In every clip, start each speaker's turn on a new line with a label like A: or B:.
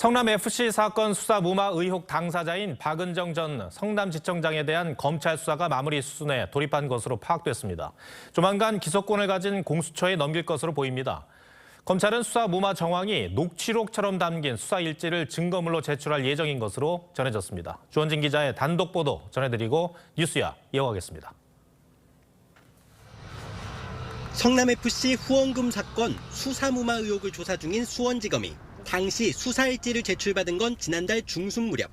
A: 성남FC 사건 수사 무마 의혹 당사자인 박은정 전 성남지청장에 대한 검찰 수사가 마무리 수순에 돌입한 것으로 파악됐습니다. 조만간 기소권을 가진 공수처에 넘길 것으로 보입니다. 검찰은 수사 무마 정황이 녹취록처럼 담긴 수사 일지를 증거물로 제출할 예정인 것으로 전해졌습니다. 주원진 기자의 단독 보도 전해드리고 뉴스야 이어가겠습니다.
B: 성남FC 후원금 사건 수사 무마 의혹을 조사 중인 수원지검이 당시 수사일지를 제출받은 건 지난달 중순 무렵.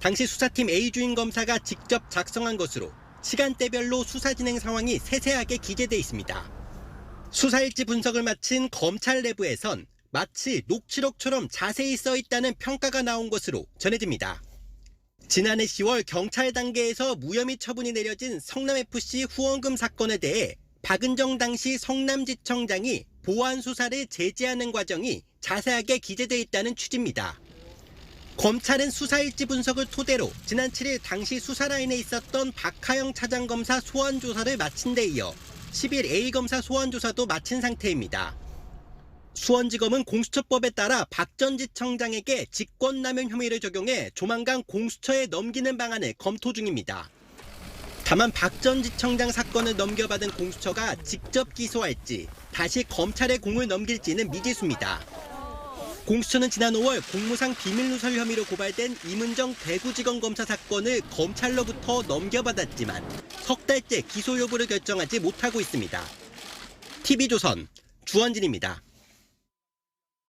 B: 당시 수사팀 A주인 검사가 직접 작성한 것으로 시간대별로 수사 진행 상황이 세세하게 기재돼 있습니다. 수사일지 분석을 마친 검찰 내부에선 마치 녹취록처럼 자세히 써 있다는 평가가 나온 것으로 전해집니다. 지난해 10월 경찰 단계에서 무혐의 처분이 내려진 성남FC 후원금 사건에 대해 박은정 당시 성남지청장이 보안 수사를 제지하는 과정이 자세하게 기재돼 있다는 취지입니다. 검찰은 수사일지 분석을 토대로 지난 7일 당시 수사라인에 있었던 박하영 차장검사 소환 조사를 마친 데 이어 10일 A검사 소환 조사도 마친 상태입니다. 수원지검은 공수처법에 따라 박 전 지청장에게 직권남용 혐의를 적용해 조만간 공수처에 넘기는 방안을 검토 중입니다. 다만 박 전 지청장 사건을 넘겨받은 공수처가 직접 기소할지 다시 검찰에 공을 넘길지는 미지수입니다. 공수처는 지난 5월 공무상 비밀누설 혐의로 고발된 이문정 대구지검 검사 사건을 검찰로부터 넘겨받았지만 석 달째 기소 여부를 결정하지 못하고 있습니다. TV조선 주원진입니다.